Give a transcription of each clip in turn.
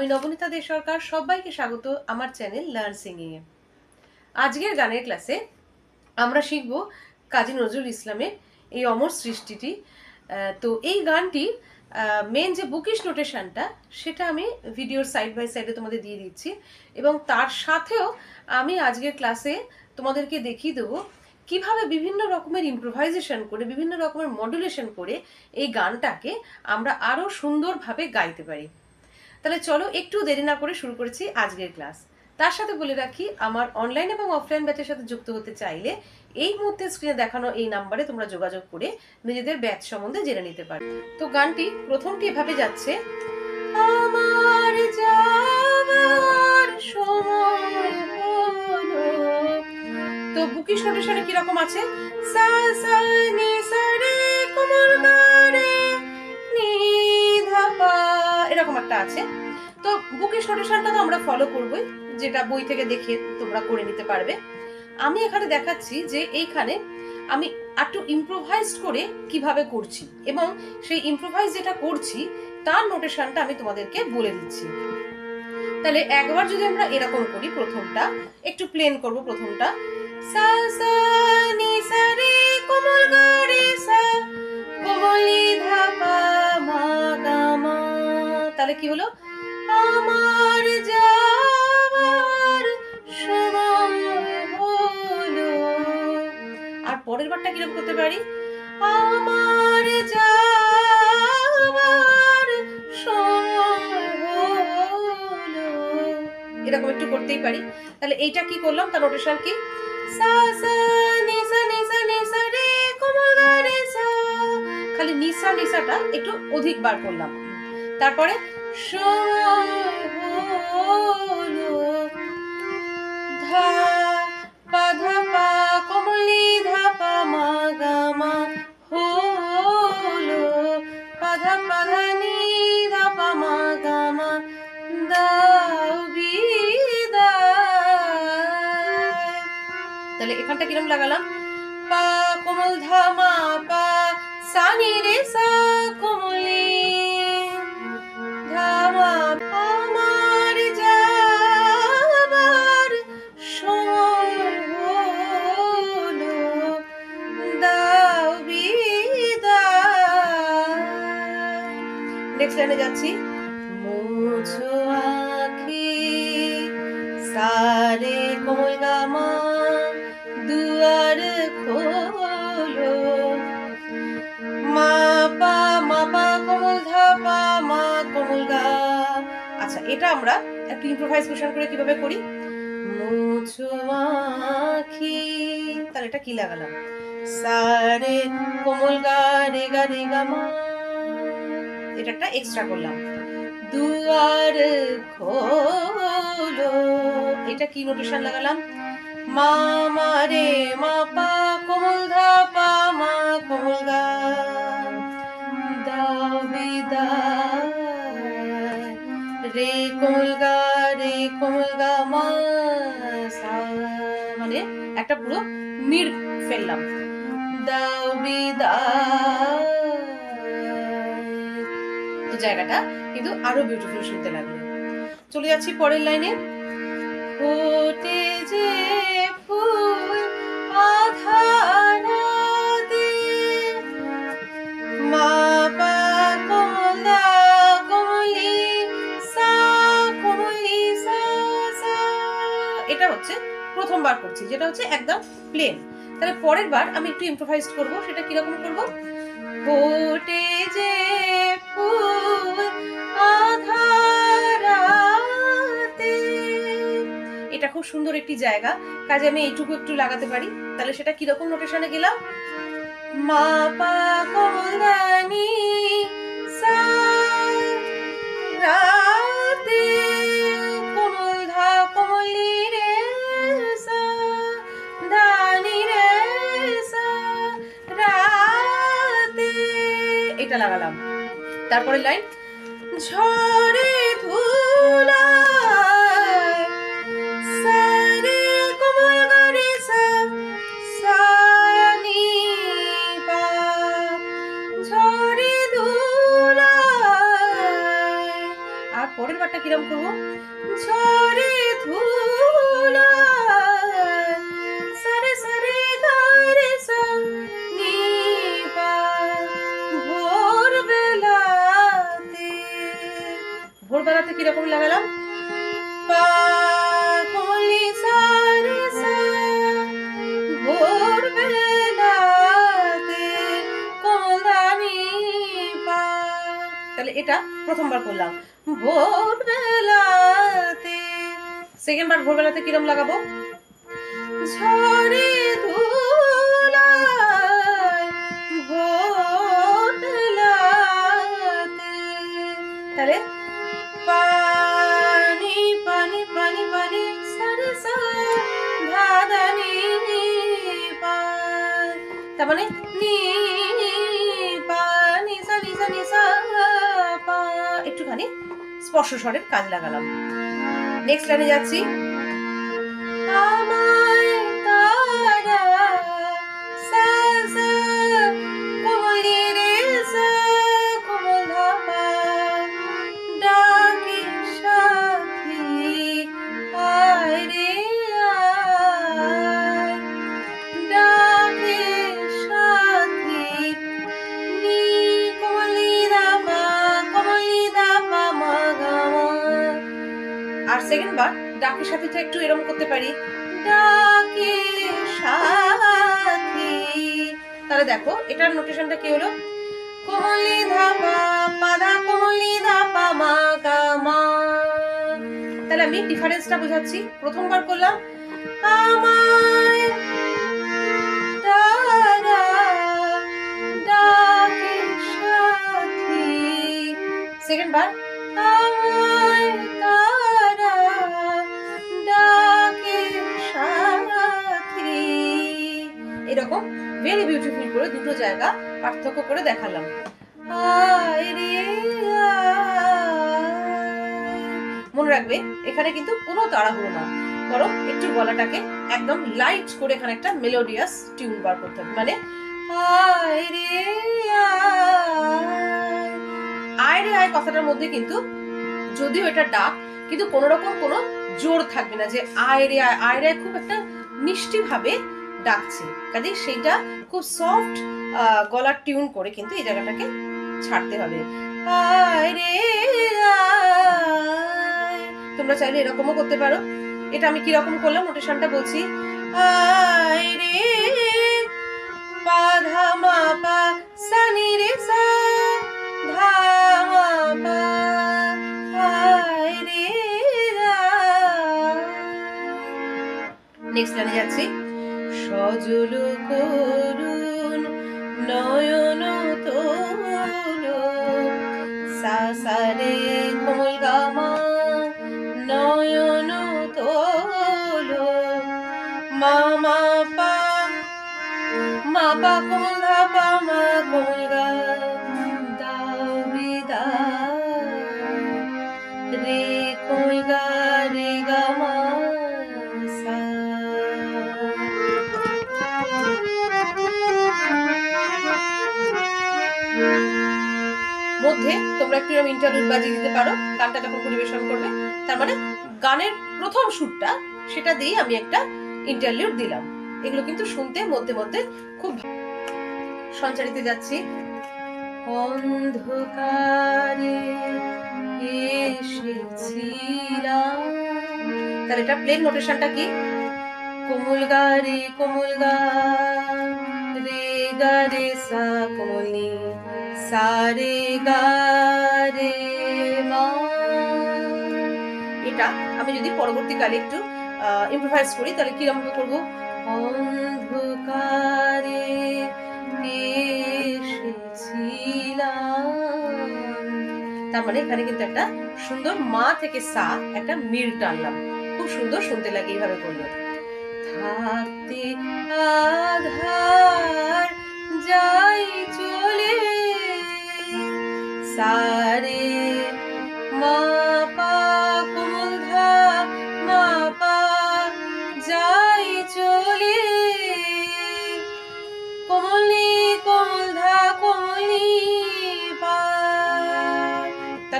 আমি নবনীতা দে সরকার, সবাইকে স্বাগত আমার চ্যানেল লার্ন সিঙ্গিং এ আজকের গানের ক্লাসে আমরা শিখব কাজী নজরুল ইসলামের এই অমর সৃষ্টিটি। তো এই গানটি মেন যে বুকিশ নোটেশনটা সেটা আমি ভিডিওর সাইড বাই সাইডে তোমাদের দিয়ে দিচ্ছি। এবং তার সাথেও আমি আজকের ক্লাসে তোমাদেরকে দেখিয়ে দেবো কীভাবে বিভিন্ন রকমের ইম্প্রোভাইজেশন করে, বিভিন্ন রকমের মডুলেশন করে এই গানটাকে আমরা আরও সুন্দরভাবে গাইতে পারি। তাহলে চলো একটু দেরি না করে শুরু করেছি আজকের ক্লাস। তার সাথে বলে রাখি, আমার অনলাইন এবং অফলাইন ব্যাচের সাথে যুক্ত হতে চাইলে এই মুহূর্তে স্ক্রিনে দেখানো এই নাম্বারে তোমরা যোগাযোগ করে নিজেদের ব্যাচ সম্বন্ধে জেনে নিতে পারো। তো গানটি প্রথমটি এভাবে যাচ্ছে, আমার যাবার সময় তো বুকিশ নোটেশনে কীরকম আছে, সা সা, নি, সা, রে কোমল গা একটা আছে। তো বুকিশ নোটেশনটা তো আমরা ফলো করবই, যেটা বই থেকে দেখে তোমরা করে নিতে পারবে। আমি এখানে দেখাচ্ছি যে এইখানে আমি একটু ইম্প্রোভাইজড করে কীভাবে করছি এবং সেই ইম্প্রোভাইজ যেটা করছি, তার নোটেশনটা আমি তোমাদেরকে বলে দিচ্ছি। তাহলে একবার যদি আমরা এরকম করি প্রথমটা, একটু প্লেন করব প্রথমটা। সা সা, নি, সা, রে কোমল তাহলে কি হলো? আমার হলো। আর পরের বারটা কীরকম করতে পারি? আমার এরকম একটু করতেই পারি। তাহলে এইটা কি করলাম? তার নোটেশন কি? খালি নিসা নিসাটা একটু অধিক বার করলাম। তারপরে সময় ধা পা ধা পা কমলি ধা মা গা মা হলো পা ধা পা ধা নি ধা পা মা গা মা দাও তাহলে এখানটা কিরম লাগালাম? পা কোমল ধা মা পা সানি রে, সা কোমলি। লাইনে যাচ্ছি মুছো আখি, সারে কোমল গামা, দুয়ার খোলো। মা পা কোমল ধা মা কোমল গা। আচ্ছা এটা আমরা একটু ইম্প্রোভাইজ করে কীভাবে করি? মুছো আখি, তাহলে এটা কি লাগালাম? সারে কোমল গা, রে গা রে গা, মা। এটা একটা এক্সট্রা করলাম। দুয়ার খোলো। এটা কি নোটেশন লাগালাম? মা মা রে, মা পা, কোমল ধা পা, মা, কোমল গা। বিদায় রে, কোমল গা, রে, কোমল গা, মা, সা। মানে একটা পুরো মিড ফেললাম। জায়গাটা কিন্তু আরও বিউটিফুল শুনতে লাগল। চলে যাচ্ছি পরের লাইনে ফোটে যে ফুল আধারাতে মা এটা হচ্ছে প্রথমবার করছি, যেটা হচ্ছে একদম প্লেন তাহলে পরের বার আমি একটু ইম্প্রোভাইজ করব, সেটা কীরকম করব? ফোটে যে ফুল খুব সুন্দর একটি জায়গা। কাজে আমি এইটুকু একটু লাগাতে পারি। তাহলে সেটা কীরকম নোটেশনে গেলাম? মা পা সা রাতে। এটা লাগালাম। তারপরে লাইন ঝরে কিরম করব? ঝরে ধুলায় সারে সারে ভোরবেলাতে। ভোরবেলাতে কীরকম লাগালাম? তাহলে এটা প্রথমবার করলাম। ভোরবেলাতে সেকেন্ড বার ভোরবেলাতে কিরম লাগাবো? তাহলে পানি স্পর্শ স্বরের কাজ লাগালাম। নেক্সট লাইনে যাচ্ছি। আমি ডিফারেন্সটা বোঝাচ্ছি। প্রথমবার করলাম এরকম ভেরি বিউটিফুল করে দুটো জায়গা পার্থক্য করে দেখালাম। মনে রাখবে এখানে কিন্তু কোনো তাড়াহুড়ো না। বরং একটু গলাটাকে একদম লাইট করে এখানে একটা মেলোডিয়াস টিউন বার করতে হবে। মানে আয় রে আয়। রে আয় কথাটার মধ্যে কিন্তু যদিও এটা ডাক, কিন্তু কোন রকম কোনো জোর থাকবে না যে আয় রে আয় আয় রে খুব একটা মিষ্টি ভাবে ডাকছে। কাজে সেইটা খুব সফট গলার টিউন করে কিন্তু এই জায়গাটাকে ছাড়তে হবে। আয় রে আয়। তোমরা চাইলে এরকমও করতে পারো। এটা আমি কি রকম করলাম? নোটেশনটা বলছি। আয় রে পা পা সা রে সা রে যাচ্ছি। সজল করুণ, নয়ন তোল সাসারে কোমল গামা গা রে গা মা সা মধ্যে তোমরা একটু ইন্টারভিউ বাজিয়ে দিতে পারো, গানটা যখন পরিবেশন করবে, তার মানে গানের প্রথম সুরটা, সেটা দিয়ে আমি একটা ইন্টারলিউড দিলাম। এগুলো কিন্তু শুনতে মধ্যে মধ্যে খুব সঞ্চারিতে যাচ্ছি। অন্ধকারে এসেছিলাম। তাহলে এটা প্লেন নোটেশনটা কি? কোমল কোমল রে সা কোমলি রে গা রে মা। এটা আমি যদি পরবর্তীকালে একটু ইম্প্রোভাইজ করি, তাহলে কীরকম করব? অন্ধকারে এসেছিলাম। তার মানে এখানে কিন্তু একটা সুন্দর মা থেকে সা, একটা মিল টানলাম। খুব সুন্দর শুনতে লাগে এইভাবে করলে। থাকতে আধার যাই চলে, সারে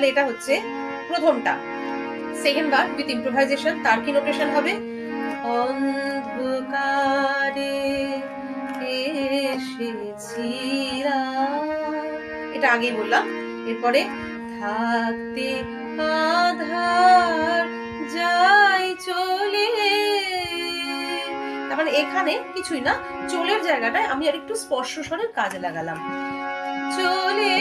তাহলে এটা হচ্ছে প্রথমটা। সেকেন্ড বার উইথ ইম্প্রোভাইজেশন তার কি নোটেশন হবে? অন্ধকারে এটা আগেই বললাম। এরপরে থাকতে আধার যাই চলে। তার মানে এখানে কিছুই না, চোলের জায়গাটায় আমি আর একটু স্পর্শ স্বরের কাজে লাগালাম। চলে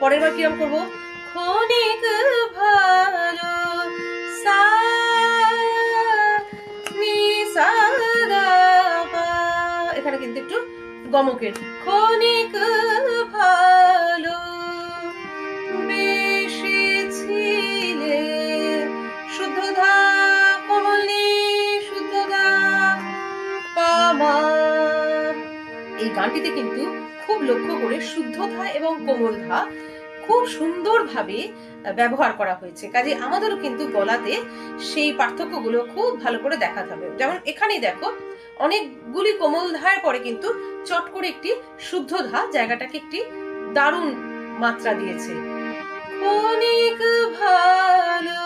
পরের বার কিরম করব? ক্ষণিক ভালো সা সারা পা। এখানে কিন্তু একটু গমকের। ক্ষণিক ভালো গানটিতে কিন্তু খুব লক্ষ্য করে শুদ্ধধা এবং কোমলধা খুব সুন্দরভাবে ব্যবহার করা হয়েছে। কাজে আমাদেরও কিন্তু গলাতে সেই পার্থক্যগুলো খুব ভালো করে দেখাতে হবে। যেমন এখানেই দেখো, অনেকগুলি কোমল ধার পরে কিন্তু চট করে একটি শুদ্ধ ধা জায়গাটাকে একটি দারুণ মাত্রা দিয়েছে। অনেক ভালো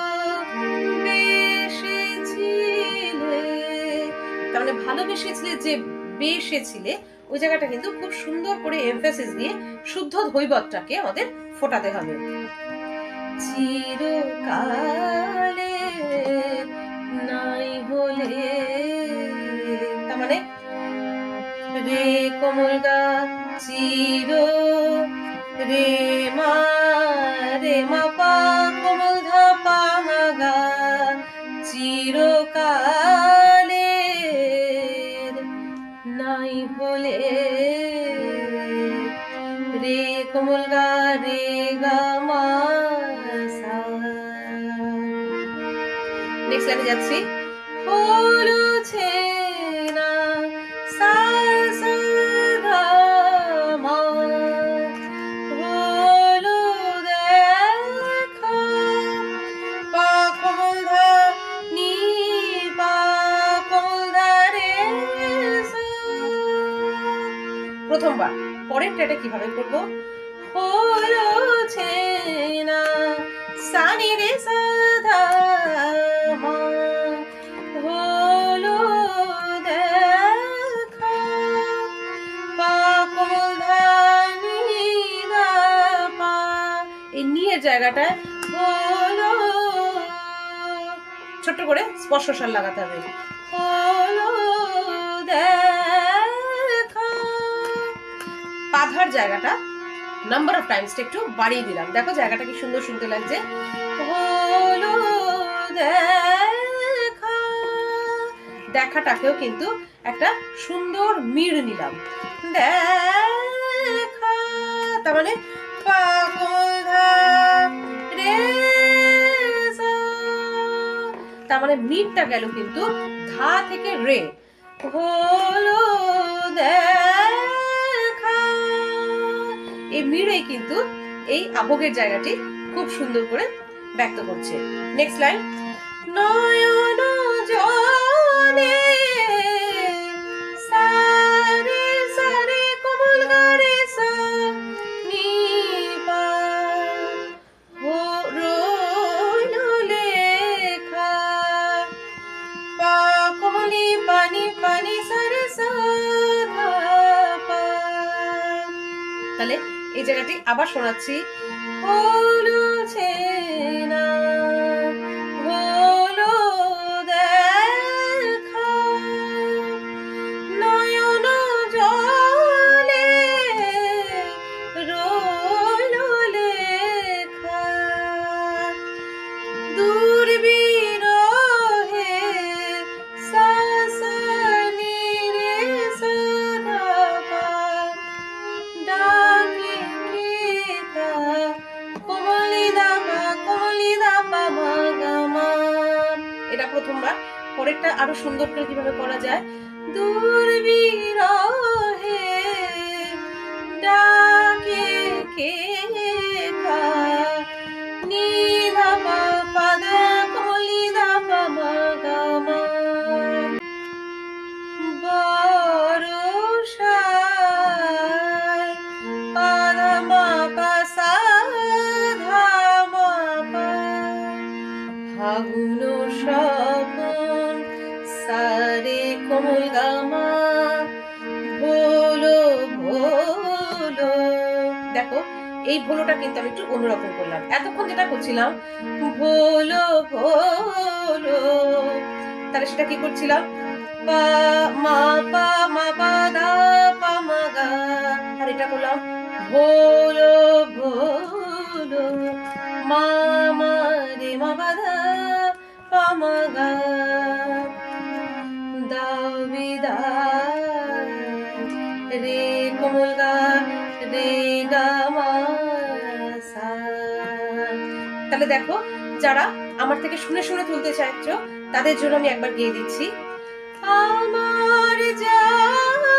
তার মানে ভালোবেসেছিলে যে বেসেছিলে ওই জায়গাটা কিন্তু খুব সুন্দর করে এমফেসিস দিয়ে শুদ্ধ ধৈবতটাকে আমাদের ফোটাতে হবে। চিরকালে নাই হলে তার মানে রে কোমলদা চির রে মা রে মা হলে রে কোমল গা রে গা মা নেক্সট যাচ্ছি। হলো পরের ট্রেটা কীভাবে করব? পা। এই নিয়ের জায়গাটায় হলো ছোট্ট করে স্পর্শসার লাগাতে হবে। পাধার জায়গাটা নাম্বার অফ টাইমসটা একটু বাড়িয়ে দিলাম। দেখো জায়গাটা কি সুন্দর শুনতে লাগছে। দেখাটাকেও কিন্তু একটা সুন্দর মিড় নিলাম। দেখা, তার মানে তার মানে মিটটা গেল কিন্তু ধা থেকে রে। হলো দেখা এই মিড়ে কিন্তু এই আবহের জায়গাটি খুব সুন্দর করে ব্যক্ত করছে। নেক্সট লাইন নয়ন জলে সারে সারে কোমল গারে সা নি পা হো লেখা। পা কোমলি পানি পানি সারে সা তাহলে এই জায়গাটি আবার শোনাচ্ছি। পরেরটা আরও সুন্দর করে কীভাবে করা যায়? দূর বিরহে ডাকে কেতা এই ভোলোটা কিন্তু আমি একটু অন্যরকম করলাম। এতক্ষণ যেটা করছিলাম, ভোলো ভোলো, তাহলে সেটা কি করছিলাম? মা, পা মা, পা দা গা, আর এটা করলাম রে কমল গা রে, কোমল গা, রে দেখো, যারা আমার থেকে শুনে শুনে তুলতে চাইছো, তাদের জন্য আমি একবার গিয়ে দিচ্ছি। আমার যাওয়া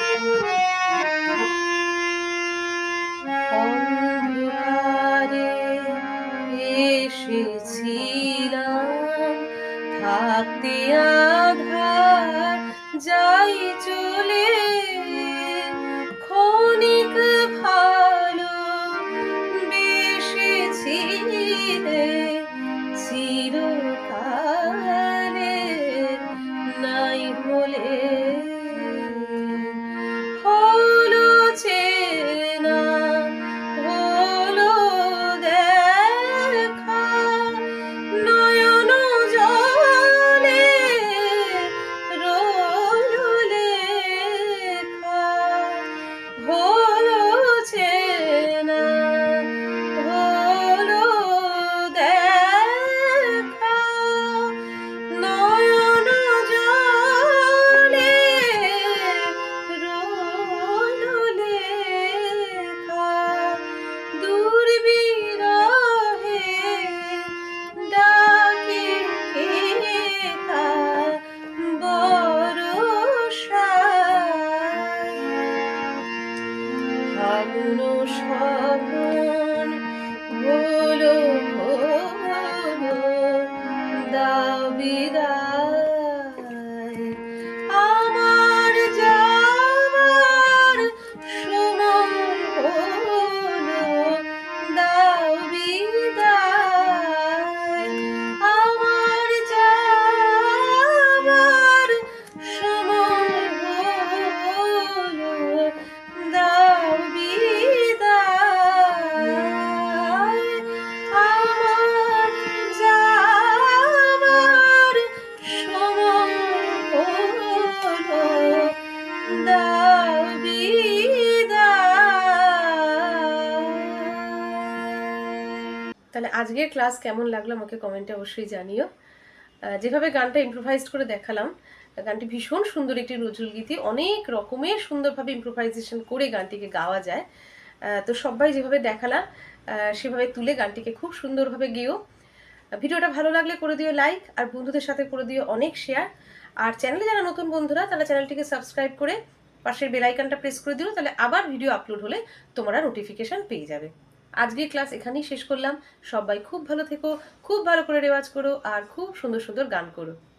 Thank you. আজকের ক্লাস কেমন লাগল আমাকে কমেন্টে অবশ্যই জানিও। যেভাবে গানটা ইম্প্রোভাইজ করে দেখালাম গানটি ভীষণ সুন্দর একটি নজরুল গীতি, অনেক রকমের সুন্দরভাবে ইম্প্রোভাইজেশন করে গানটিকে গাওয়া যায়। তো সবাই যেভাবে দেখালাম সেভাবে তুলে গানটিকে খুব সুন্দরভাবে গেও। ভিডিওটা ভালো লাগলে করে দিও লাইক আর বন্ধুদের সাথে করে দিও অনেক শেয়ার আর চ্যানেলে যারা নতুন বন্ধুরা, তারা চ্যানেলটিকে সাবস্ক্রাইব করে পাশের বেলাইকানটা প্রেস করে দিও, তাহলে আবার ভিডিও আপলোড হলে তোমরা নোটিফিকেশান পেয়ে যাবে। আজকের ক্লাস এখানেই শেষ করলাম। সবাই খুব ভালো থেকো, খুব ভালো করে রেওয়াজ করো আর খুব সুন্দর সুন্দর গান করো।